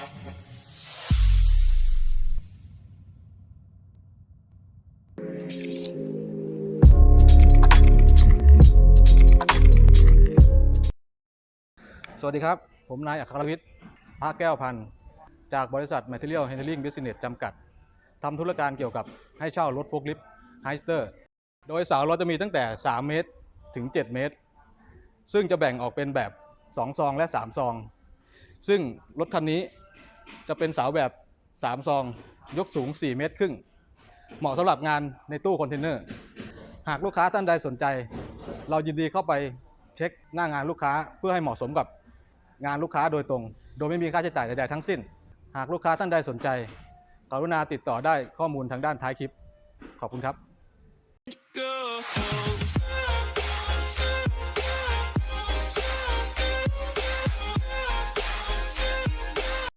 สวัสดีครับ ผมนายอัครวิทย์พระแก้วพันธ์ จากบริษัท Material Handling Business จำกัด ทำธุรการเกี่ยวกับให้เช่ารถโฟล์คลิฟต์ไฮสเตอร์ โดยเสารถจะมีตั้งแต่ 3 เมตรถึง 7 เมตร ซึ่งจะแบ่งออกเป็นแบบ 2 ซองและ 3 ซอง ซึ่งรถคันนี้ จะเป็นเสาแบบ 3 ซอง ยกสูง 4 เมตรครึ่ง เหมาะสำหรับงานในตู้คอนเทนเนอร์ หากลูกค้าท่านใดสนใจ เรายินดีเข้าไปเช็คหน้างานลูกค้าเพื่อให้เหมาะสมกับงานลูกค้าโดยตรง โดยไม่มีค่าใช้จ่ายใดๆทั้งสิ้น หากลูกค้าท่านใดสนใจกรุณาติดต่อได้ข้อมูลทางด้านท้ายคลิป ขอบคุณครับ goes.